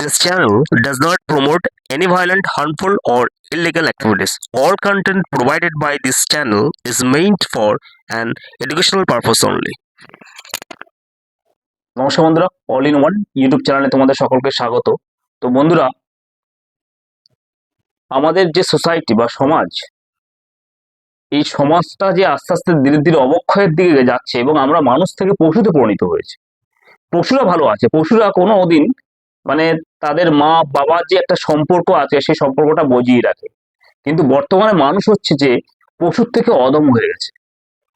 This channel does not promote any violent, harmful, or illegal activities. All content provided by this channel is meant for an educational purpose only. নমস্কার বন্ধুরা all in one YouTube চ্যানেলে তোমাদের সকলকে স্বাগত তো বন্ধুরা আমাদের যে সোসাইটি বা সমাজ এই সমাজটা যে আস্তে আস্তে ধীরে ধীরে অবক্ষয়ের দিকে যাচ্ছে এবং আমরা মানুষ থেকে পশুতে পরিণত হয়েছে পশুরা ভালো আছে পশুরা কোনো দিন মানে তাদের মা বাবার যে একটা সম্পর্ক আছে, সেই সম্পর্কটা বজিয়ে রাখে। কিন্তু বর্তমানে মানুষ হচ্ছে যে পশুর থেকে অদম হয়ে গেছে।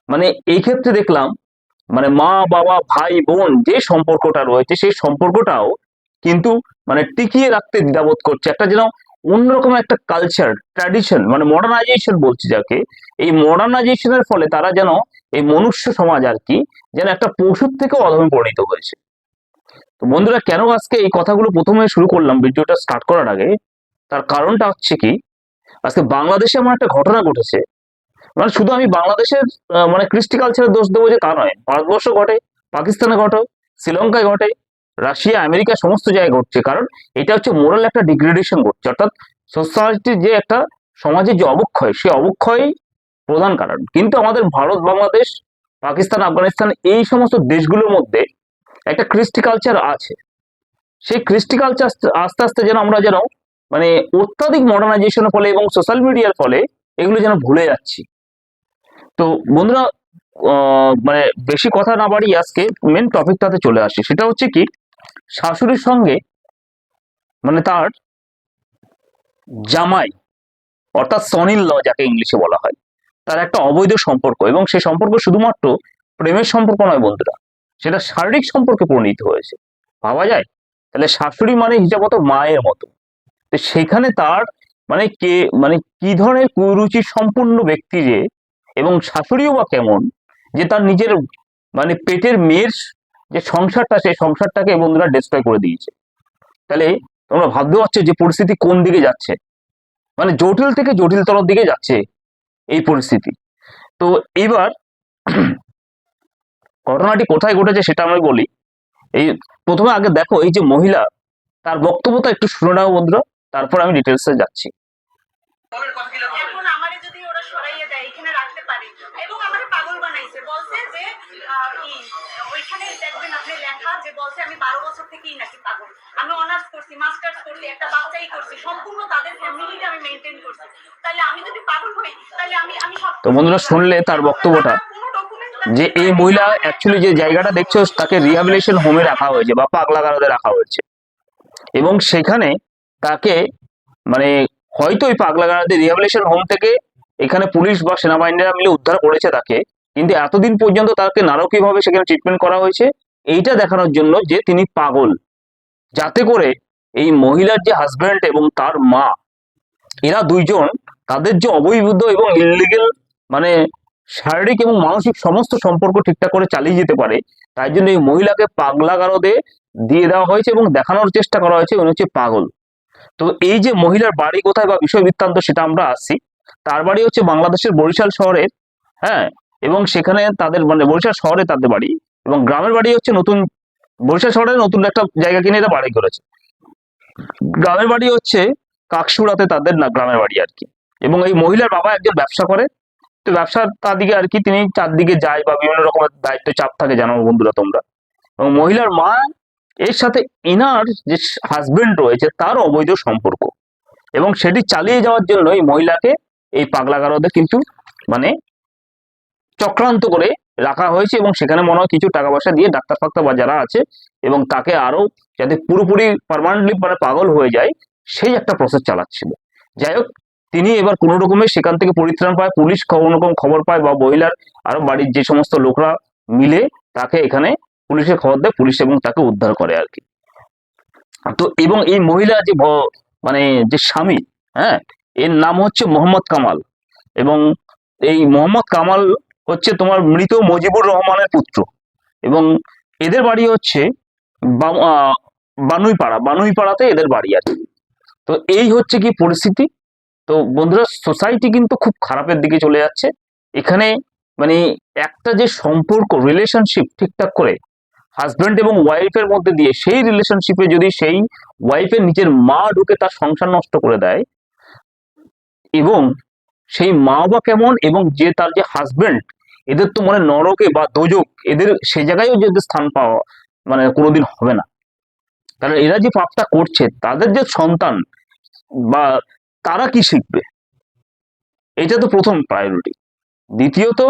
মানে এই ক্ষেত্রে দেখলাম মানে মা, বাবা, ভাই, বোন যে সম্পর্কটা রয়েছে, সেই সম্পর্কটাও কিন্তু মানে টিকিয়ে রাখতে দ্বিধাবোধ করছে। একটা যেন অন্যরকম একটা কালচার ট্র্যাডিশন মানে মডার্নাইজেশন বলছি যাকে, এই মডার্নাইজেশনের ফলে তারা যেন এই মনুষ্য সমাজ আর কি যেন একটা পশুর থেকে অধমে পরিণত হয়েছে। তো বন্ধুরা, কেন আজকে এই কথাগুলো প্রথমে শুরু করলাম, ভিডিওটা স্টার্ট করার আগে? তার কারণটা হচ্ছে কি, আজকে বাংলাদেশে এমন একটা ঘটনা ঘটেছে। মানে শুধু আমি বাংলাদেশের মানে কৃষ্টি কালচারের দোষ দেবো যে তা নয়। ভারতবর্ষ ঘটে, পাকিস্তানে ঘটে, শ্রীলঙ্কায় ঘটে, রাশিয়া, আমেরিকা, সমস্ত জায়গায় ঘটছে। কারণ এটা হচ্ছে মোরাল একটা ডিগ্রেডেশন ঘটছে। অর্থাৎ সোসাইটির যে একটা, সমাজের যে অবক্ষয় সেই অবক্ষয় প্রধান কারণ। কিন্তু আমাদের ভারত, বাংলাদেশ, পাকিস্তান, আফগানিস্তান, এই সমস্ত দেশগুলোর মধ্যে একটা কৃষ্টি কালচার আছে। সেই কৃষ্টি কালচার আস্তে আস্তে যেন আমরা যেন মানে অত্যাধিক মডার্নাইজেশনের ফলে এবং সোশ্যাল মিডিয়ার ফলে এগুলো যেন ভুলে যাচ্ছি। তো বন্ধুরা মানে বেশি কথা না বাড়ি আজকে মেন টপিকটাতে চলে আসি। সেটা হচ্ছে কি, শাশুড়ির সঙ্গে মানে তার জামাই, অর্থাৎ সনিল ল যাকে ইংলিশে বলা হয়, তার একটা অবৈধ সম্পর্ক এবং সেই সম্পর্ক শুধুমাত্র প্রেমের সম্পর্ক নয় বন্ধুরা সেটা শারীরিক সম্পর্কে পরিণত হয়েছে। ভাবা যায়? তাহলে শাশুড়ি মানে হিসাব হিসাবত মায়ের মতো। তো সেখানে তার মানে কে মানে কি ধরনের কুরুচি সম্পূর্ণ ব্যক্তি যে এবং শাশুড়িও বা কেমন? যে তার নিজের মানে পেটের মেয়ের যে সংসারটা সেই সংসারটাকে বন্ধুরা ডিস্ট্রয় করে দিয়েছে। তাহলে তোমরা ভাবতে পারছ যে পরিস্থিতি কোন দিকে যাচ্ছে? মানে জটিল থেকে জটিলতর দিকে যাচ্ছে এই পরিস্থিতি। তো এইবার ঘটনাটি কোথায় ঘটেছে সেটা আমি বলি। এই প্রথমে আগে দেখো এই যে মহিলা তার বক্তব্যটা একটু শুনে নাও বন্ধুরা তারপর আমি ডিটেলসে যাচ্ছি। এখন আমারে যদি ওরা সরাইয়ে দেয় এখানে রাখতে পারে। এবং আমারে পাগল বানাইছে। বলছে যে আহ, ই, ওইখানে দেখবেন আপনি লেখা যে বলছে আমি বারো বছর থেকেই নাকি পাগল। আমি অনার্স করছি মাস্টার্স করছি একটা বাচ্চাই করছি। সম্পূর্ণ তাদের ফ্যামিলিটা আমি মেনটেন করছি। তাহলে আমি যদি পাগল হই তাহলে আমি আমি সব তো বন্ধুরা শুনলে তার বক্তব্যটা। যে এই মহিলা অ্যাকচুয়ালি যে জায়গাটা দেখছ, তাকে রিহাবিলিটেশন হোমে রাখা হয়েছে বা পাগলা পাগলাগারদে রাখা হয়েছে। এবং সেখানে তাকে মানে হয়তো ওই পাগলা পাগলাগারদে রিহাবিলিটেশন হোম থেকে এখানে পুলিশ বা সেনাবাহিনীরা মিলে উদ্ধার করেছে তাকে, কিন্তু এতদিন পর্যন্ত তাকে নারকীয়ভাবে সেখানে ট্রিটমেন্ট করা হয়েছে, এইটা দেখানোর জন্য যে তিনি পাগল। যাতে করে এই মহিলার যে হাজব্যান্ড এবং তার মা, এরা দুইজন তাদের যে অবৈধ এবং ইলিগেল মানে শারীরিক এবং মানসিক সমস্ত সম্পর্ক ঠিকঠাক করে চালিয়ে যেতে পারে, তাই জন্য এই মহিলাকে পাগলা গারদে দিয়ে দেওয়া হয়েছে এবং দেখানোর চেষ্টা করা হয়েছে, উনি হচ্ছে পাগল। তো এই যে মহিলার বাড়ি কোথায় বা বিষয় বৃত্তান্ত সেটা আমরা আসছি। তার বাড়ি হচ্ছে বাংলাদেশের বরিশাল শহরের হ্যাঁ? এবং সেখানে তাদের মানে বরিশাল শহরে তাদের বাড়ি এবং গ্রামের বাড়ি হচ্ছে নতুন, বরিশাল শহরে নতুন একটা জায়গা কিনে এরা বাড়ি করেছে। গ্রামের বাড়ি হচ্ছে কাকসুড়াতে তাদের না গ্রামের বাড়ি আর কি। এবং এই মহিলার বাবা একজন ব্যবসা করে তো ব্যবসার তার দিকে আর কি তিনি চারদিকে যায় বা বিভিন্ন রকমের দায়িত্ব, চাপ থাকে জানো বন্ধুরা তোমরা। এবং মহিলার মা এর সাথে ইনার যে হাজবেন্ড রয়েছে তার অবৈধ সম্পর্ক। এবং সেটি চালিয়ে যাওয়ার জন্য এই মহিলাকে এই পাগলাগারদে কিন্তু মানে চক্রান্ত করে রাখা হয়েছে এবং সেখানে মনে হয় কিছু টাকা পয়সা দিয়ে ডাক্তার ফাক্তার বা যারা আছে এবং তাকে আরও যাতে পুরোপুরি পারমানেন্টলি মানে পাগল হয়ে যায়, সেই একটা প্রসেস চালাচ্ছিল। যাই হোক তিনি এবার কোনো রকমে সেখান থেকে পরিত্রাণ পায়, পুলিশ কোনো রকম খবর পায় বা মহিলার আরও বাড়ির যে সমস্ত লোকরা মিলে তাকে এখানে পুলিশে খবর দেয়, পুলিশ এবং তাকে উদ্ধার করে আর কি। তো এবং এই মহিলা যে মানে যে স্বামী হ্যাঁ এর নাম হচ্ছে মোহাম্মদ কামাল এবং এই মোহাম্মদ কামাল হচ্ছে তোমার মৃত মজিবুর রহমানের পুত্র এবং এদের বাড়ি হচ্ছে বানুইপাড়া, বানুইপাড়াতে এদের বাড়ি আছে তো এই হচ্ছে কি পরিস্থিতি? তো বন্ধুরা সোসাইটি কিন্তু খুব খারাপের দিকে চলে যাচ্ছে। এখানে মানে একটা যে সম্পর্ক রিলেশনশিপ ঠিকঠাক করে হাজব্যান্ড এবং ওয়াইফের মধ্যে দিয়ে, সেই রিলেশনশিপে যদি সেই ওয়াইফের নিজের মা ঢুকে তার সংসার নষ্ট করে দেয় এবং সেই মা বা কেমন এবং যে তার যে হাজবেন্ড এদের তো মানে নরকে বা দোজক, এদের সে জায়গায়ও যদি স্থান পাওয়া মানে কোনোদিন হবে না। কারণ এরা যে পাপটা করছে, তাদের যে সন্তান বা তারা কি শিখবে? এটা তো প্রথম প্রায়োরিটি দ্বিতীয়ত,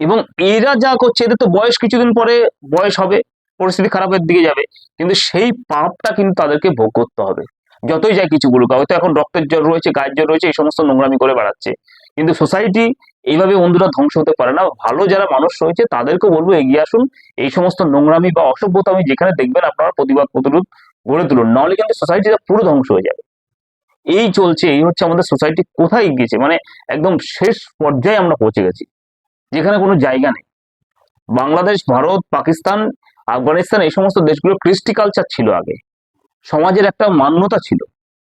এবং এরা যা করছে, এদের তো বয়স কিছুদিন পরে বয়স হবে, পরিস্থিতি খারাপের দিকে যাবে, কিন্তু সেই পাপটা কিন্তু তাদেরকে ভোগ করতে হবে। যতই যায় কিছু বলুক, হয়তো এখন রক্তের জ্বর রয়েছে, গায়ের জ্বর রয়েছে, এই সমস্ত নোংরামি করে বেড়াচ্ছে। কিন্তু সোসাইটি এইভাবে বন্ধুরা ধ্বংস হতে পারে না। ভালো যারা মানুষ রয়েছে, তাদেরকেও বলব এগিয়ে আসুন। এই সমস্ত নোংরামি বা অসভ্যতামি যেখানে দেখবেন, আপনারা প্রতিবাদ প্রতিরোধ গড়ে তুলুন। নাহলে কিন্তু সোসাইটিটা পুরো ধ্বংস হয়ে যাবে। এই চলছে, এই হচ্ছে আমাদের সোসাইটি কোথায় গিয়েছে? মানে একদম শেষ পর্যায়ে আমরা পৌঁছে গেছি, যেখানে কোনো জায়গা নেই। বাংলাদেশ, ভারত, পাকিস্তান, আফগানিস্তান, এই সমস্ত দেশগুলো ক্রিস্টি কালচার ছিল আগে। সমাজের একটা মান্যতা ছিল।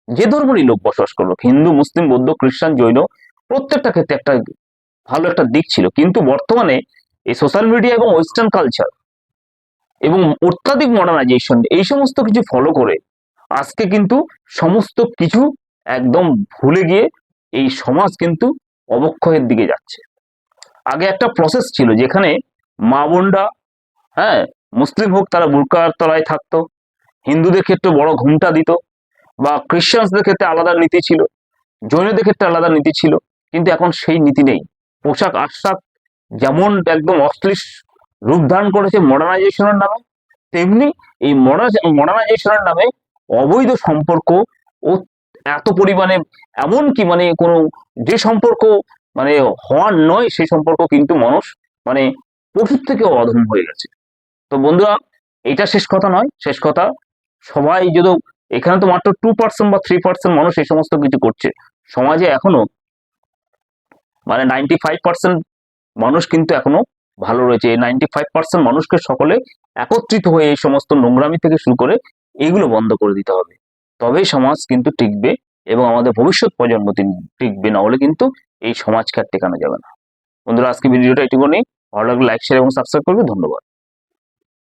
যে ধর্মেরই লোক বসবাস করল, হিন্দু, মুসলিম, বৌদ্ধ, খ্রিস্টান, জৈন, প্রত্যেকটা ক্ষেত্রে একটা ভালো একটা দিক ছিল। কিন্তু বর্তমানে এই সোশ্যাল মিডিয়া এবং ওয়েস্টার্ন কালচার এবং অত্যাধিক মডার্নাইজেশন এই সমস্ত কিছু ফলো করে আজকে কিন্তু সমস্ত কিছু একদম ভুলে গিয়ে এই সমাজ কিন্তু অবক্ষয়ের দিকে যাচ্ছে। আগে একটা প্রসেস ছিল যেখানে মা বোনরা হ্যাঁ মুসলিম হোক তারা বুরকার তলায় থাকতো, হিন্দুদের ক্ষেত্রে বড় ঘুমটা দিত বা খ্রিস্টানসদের ক্ষেত্রে আলাদা নীতি ছিল, জৈনদের ক্ষেত্রে আলাদা নীতি ছিল, কিন্তু এখন সেই নীতি নেই। পোশাক আশাক যেমন একদম অশ্লীল রূপ ধারণ করেছে মডার্নাইজেশনের নামে, তেমনি এই মডার্নাইজেশনের নামে অবৈধ সম্পর্ক ও এত পরিমাণে এমন কি মানে কোনো যে সম্পর্ক মানে হওয়ার নয়, সেই সম্পর্ক কিন্তু মানুষ মানে পশুর থেকে অধম হয়ে গেছে। তো বন্ধুরা, এটা শেষ কথা নয়, শেষ কথা। সবাই যদি এখানে তো মাত্র টু পার্সেন্ট বা থ্রি পার্সেন্ট মানুষ এই সমস্ত কিছু করছে, সমাজে এখনও মানে নাইনটি ফাইভ পার্সেন্ট মানুষ কিন্তু এখনও ভালো রয়েছে। এই নাইনটি ফাইভ পার্সেন্ট মানুষকে সকলে একত্রিত হয়ে এই সমস্ত নোংরামি থেকে শুরু করে এগুলো বন্ধ করে দিতে হবে। তবেই সমাজ কিন্তু টিকবে এবং আমাদের ভবিষ্যৎ প্রজন্ম টিকবে না হলে কিন্তু এই সমাজকে আর টেকানো যাবে না। বন্ধুরা আজকে ভিডিওটা এটুকুনি। ভালো লাগলে লাইক শেয়ার এবং সাবস্ক্রাইব করবে। ধন্যবাদ।